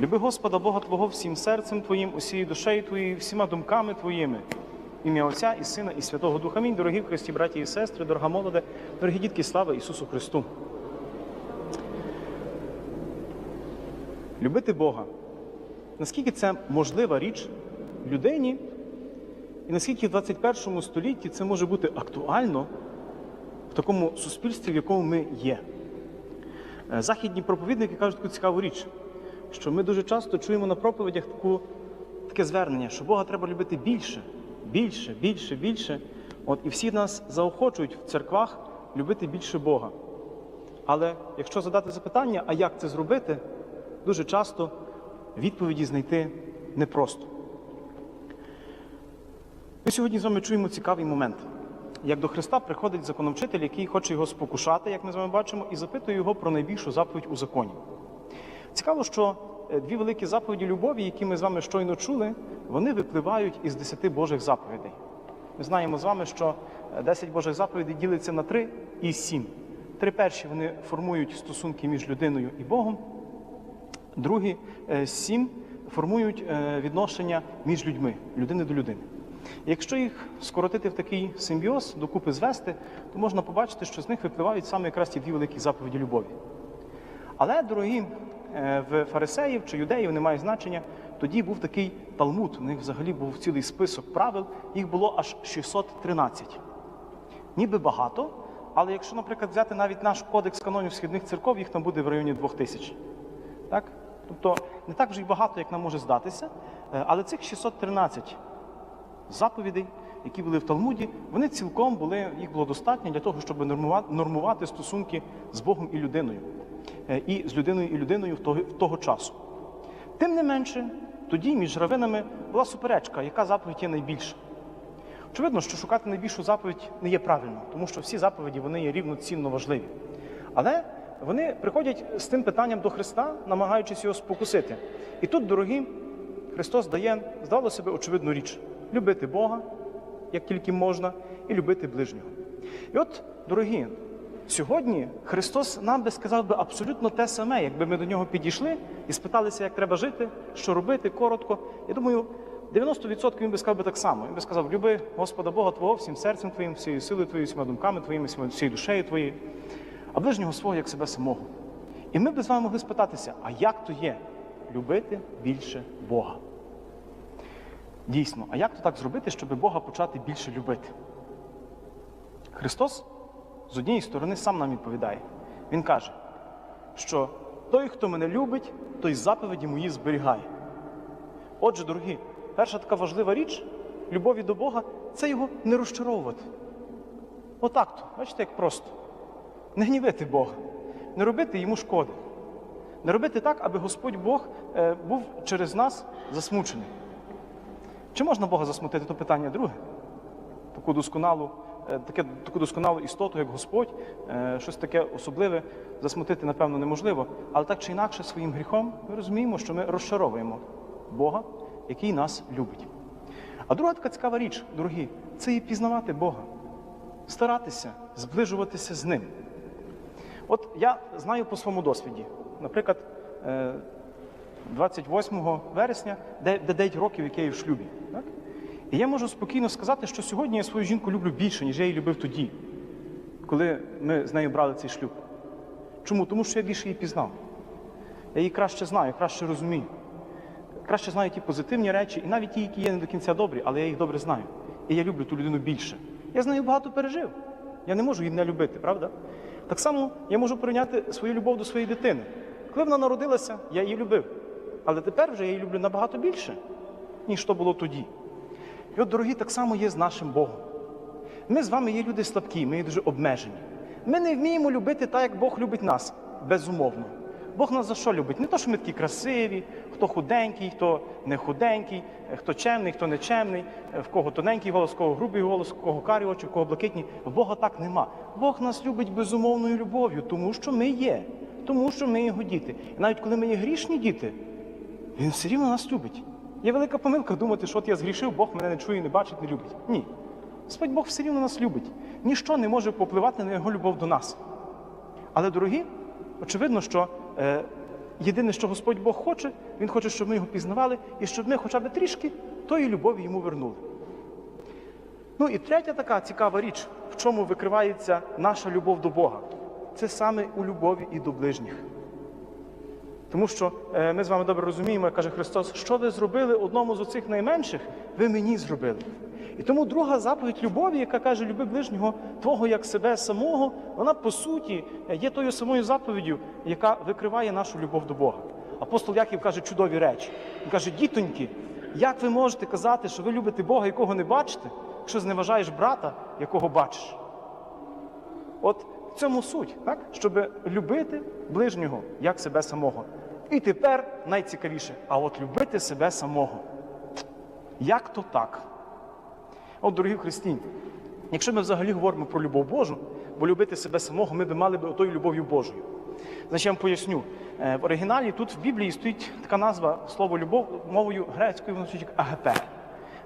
Люби Господа Бога Твого всім серцем Твоїм, усією душею Твоєю, всіма думками Твоїми. Ім'я Отця і Сина, і Святого Духа. Амінь. Дорогі в Христі, браті і сестри, дорога молоде, дорогі дітки, слава Ісусу Христу. Любити Бога. Наскільки це можлива річ людині, і наскільки в 21 столітті це може бути актуально в такому суспільстві, в якому ми є. Е, Західні проповідники кажуть таку цікаву річ, що ми дуже часто чуємо на проповідях таку, таке звернення, що Бога треба любити більше, більше, більше, більше. От і всі нас заохочують в церквах любити більше Бога. Але якщо задати запитання, а як це зробити, дуже часто відповіді знайти непросто. Ми сьогодні з вами чуємо цікавий момент. Як до Христа приходить законовчитель, який хоче його спокушати, як ми з вами бачимо, і запитує його про найбільшу заповідь у законі. Цікаво, що е, дві великі заповіді любові, які ми з вами щойно чули, вони випливають із десяти Божих заповідей. Ми знаємо з вами, що е, 10 Божих заповідей ділиться на три і сім. Три перші вони формують стосунки між людиною і Богом. Другі е, сім формують е, відношення між людьми, людини до людини. Якщо їх скоротити в такий симбіоз, докупи звести, то можна побачити, що з них випливають саме якраз ті дві великі заповіді любові. Але, дорогі, е, в фарисеїв чи юдеїв немає значення. Тоді був такий талмуд, у них взагалі був цілий список правил, їх було аж 613. Ніби багато, але якщо, наприклад, взяти навіть наш кодекс канонів східних церков, їх там буде в районі 2000. Так? Тобто не так вже й багато, як нам може здатися, е, але цих 613 заповідей, які були в Талмуді, вони цілком були, їх було достатньо для того, щоб нормувати, стосунки з Богом і людиною, е, і з людиною і людиною в того, в того часу. Тим не менше, тоді між равинами була суперечка, яка заповідь є найбільша. Очевидно, що шукати найбільшу заповідь не є правильно, тому що всі заповіді вони є рівноцінно важливі. Але вони приходять з тим питанням до Христа, намагаючись його спокусити. І тут, дорогі, Христос дає, здавалося би, очевидну річ любити Бога, як тільки можна, і любити ближнього. І от, дорогі, сьогодні Христос нам би сказав би абсолютно те саме, якби ми до нього підійшли і спиталися, як треба жити, що робити, коротко. Я думаю, 90% він би сказав би так само. Він би сказав, люби Господа Бога Твого всім серцем Твоїм, всією силою Твоєю, всіма думками Твоїми, всією душею Твоєю, а ближнього свого як себе самого. І ми б з вами могли спитатися, а як то є любити більше Бога? Дійсно, а як то так зробити, щоб Бога почати більше любити? Христос з однієї сторони сам нам відповідає. Він каже, що той, хто мене любить, той заповіді мої зберігає. Отже, дорогі, перша така важлива річ любові до Бога це його не розчаровувати. Отак то, бачите, як просто. Не гнівити Бога, не робити йому шкоди. Не робити так, аби Господь Бог е, був через нас засмучений. Чи можна Бога засмутити? То питання друге. Таку досконалу, таке, таку досконалу істоту, як Господь, е, щось таке особливе засмутити, напевно, неможливо. Але так чи інакше, своїм гріхом ми розуміємо, що ми розчаровуємо Бога, який нас любить. А друга така цікава річ, дорогі, це і пізнавати Бога, старатися, зближуватися з Ним. От я знаю по своєму досвіді, наприклад, е, 28 вересня, де, де 9 років, як я в шлюбі. Так? І я можу спокійно сказати, що сьогодні я свою жінку люблю більше, ніж я її любив тоді, коли ми з нею брали цей шлюб. Чому? Тому що я більше її пізнав. Я її краще знаю, краще розумію. Краще знаю ті позитивні речі, і навіть ті, які є не до кінця добрі, але я їх добре знаю. І я люблю ту людину більше. Я з нею багато пережив. Я не можу її не любити, правда? Так само я можу прийняти свою любов до своєї дитини. Коли вона народилася, я її любив. Але тепер вже я її люблю набагато більше, ніж то було тоді. І от, дорогі, так само є з нашим Богом. Ми з вами є люди слабкі, ми є дуже обмежені. Ми не вміємо любити так, як Бог любить нас, безумовно. Бог нас за що любить? Не то, що ми такі красиві, хто худенький, хто не худенький, хто чемний, хто не чемний, в кого тоненький голос, в кого грубий голос, в кого карі очі, в кого блакитні. В Бога так нема. Бог нас любить безумовною любов'ю, тому що ми є, тому що ми його діти. І навіть коли ми є грішні діти, він все рівно нас любить. Є велика помилка думати, що от я згрішив, Бог мене не чує, не бачить, не любить. Ні. Господь Бог все рівно нас любить. Ніщо не може попливати на його любов до нас. Але, дорогі, очевидно, що е, єдине, що Господь Бог хоче, Він хоче, щоб ми його пізнавали, і щоб ми хоча б трішки тої любові йому вернули. Ну і третя така цікава річ, в чому викривається наша любов до Бога. Це саме у любові і до ближніх. Тому що е, ми з вами добре розуміємо, як каже Христос, що ви зробили одному з оцих найменших, ви мені зробили. І тому друга заповідь любові, яка каже, люби ближнього твого як себе самого, вона по суті є тою самою заповіддю, яка викриває нашу любов до Бога. Апостол Яків каже чудові речі. Він каже, дітоньки, як ви можете казати, що ви любите Бога, якого не бачите, якщо зневажаєш брата, якого бачиш? От в цьому суть, так? щоб любити ближнього як себе самого. І тепер найцікавіше, а от любити себе самого. Як то так? От, дорогі Христі, якщо ми взагалі говоримо про любов Божу, бо любити себе самого ми би мали би отою любов'ю Божою. Значить, я вам поясню. Е, В оригіналі тут в Біблії стоїть така назва слово любов мовою грецькою, воно звучить агапе.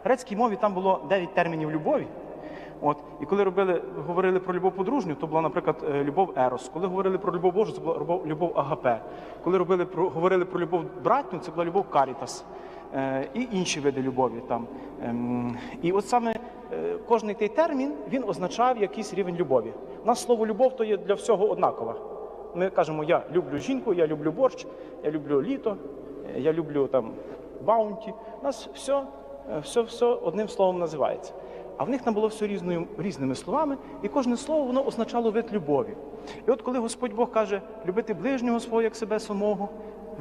В грецькій мові там було 9 термінів любові. От, і коли робили, говорили про любов подружню, то була, наприклад, е, любов Ерос. Коли говорили про любов Божу, це була любов, Агапе. Коли робили про, говорили про любов братню, це була любов Карітас. Е, і інші види любові там. Ем, і от саме е, кожний той термін він означав якийсь рівень любові. У нас слово любов то є для всього однакове. Ми кажемо, я люблю жінку, я люблю борщ, я люблю літо, е, я люблю там баунті. У нас все, е, все, все одним словом називається. А в них там було все різною, різними словами, і кожне слово воно означало вид любові. І от коли Господь Бог каже любити ближнього свого як себе самого,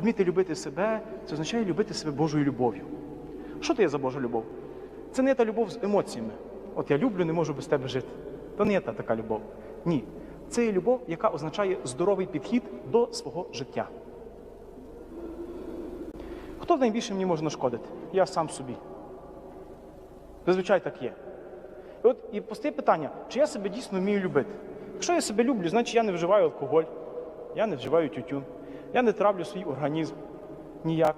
вміти любити себе, це означає любити себе Божою любов'ю. Що це є за Божа любов? Це не та любов з емоціями. От я люблю, не можу без тебе жити. То не та така любов. Ні. Це є любов, яка означає здоровий підхід до свого життя. Хто найбільше мені може нашкодити? Я сам собі. Зазвичай так є. От і постає питання, чи я себе дійсно вмію любити? Якщо я себе люблю, значить я не вживаю алкоголь, я не вживаю тютюн, я не травлю свій організм ніяк.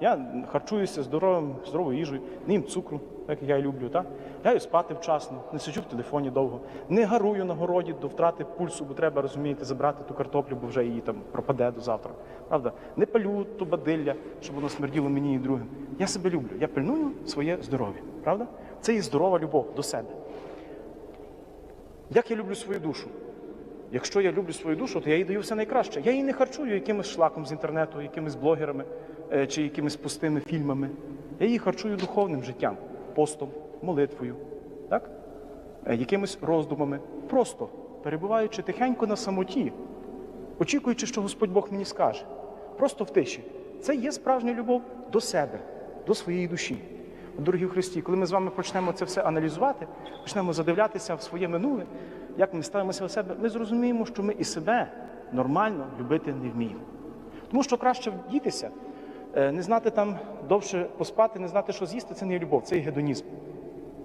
Я харчуюся здоровим, здоровою їжею, не їм цукру, як я і люблю. Так? Лягаю спати вчасно, не сиджу в телефоні довго, не гарую на городі до втрати пульсу, бо треба, розумієте, забрати ту картоплю, бо вже її там пропаде до завтра. Правда? Не палю ту бадилля, щоб воно смерділо мені і другим. Я себе люблю, я пильную своє здоров'я. Правда? Це є здорова любов до себе. Як я люблю свою душу? Якщо я люблю свою душу, то я їй даю все найкраще. Я її не харчую якимось шлаком з інтернету, якимись блогерами е, чи якимись пустими фільмами. Я її харчую духовним життям, постом, молитвою, так? Е, якимись роздумами, просто перебуваючи тихенько на самоті, очікуючи, що Господь Бог мені скаже. Просто в тиші. Це є справжня любов до себе, до своєї душі. Дорогі в Христі, коли ми з вами почнемо це все аналізувати, почнемо задивлятися в своє минуле, як ми ставимося до себе, ми зрозуміємо, що ми і себе нормально любити не вміємо. Тому що краще вдітися, не знати там довше поспати, не знати, що з'їсти, це не любов, це є гедонізм.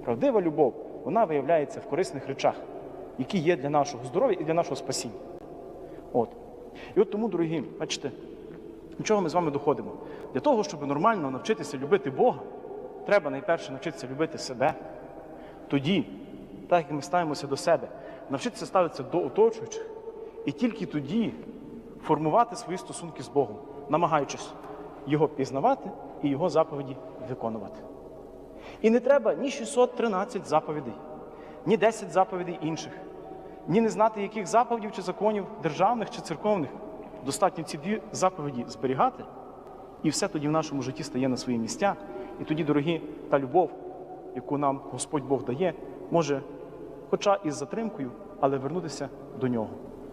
Правдива любов, вона виявляється в корисних речах, які є для нашого здоров'я і для нашого спасіння. От. І от тому, дорогі, бачите, до чого ми з вами доходимо? Для того, щоб нормально навчитися любити Бога, треба найперше навчитися любити себе. Тоді, так як ми ставимося до себе, навчитися ставитися до оточуючих, і тільки тоді формувати свої стосунки з Богом, намагаючись його пізнавати і його заповіді виконувати. І не треба ні 613 заповідей, ні 10 заповідей інших, ні не знати, яких заповідів чи законів державних чи церковних. Достатньо ці дві заповіді зберігати, і все тоді в нашому житті стає на свої місця. І тоді, дорогі, та любов, яку нам Господь Бог дає, може, хоча із затримкою, але вернутися до нього.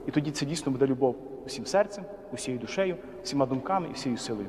І тоді це дійсно буде любов усім серцем, усією душею, всіма думками і всією силою.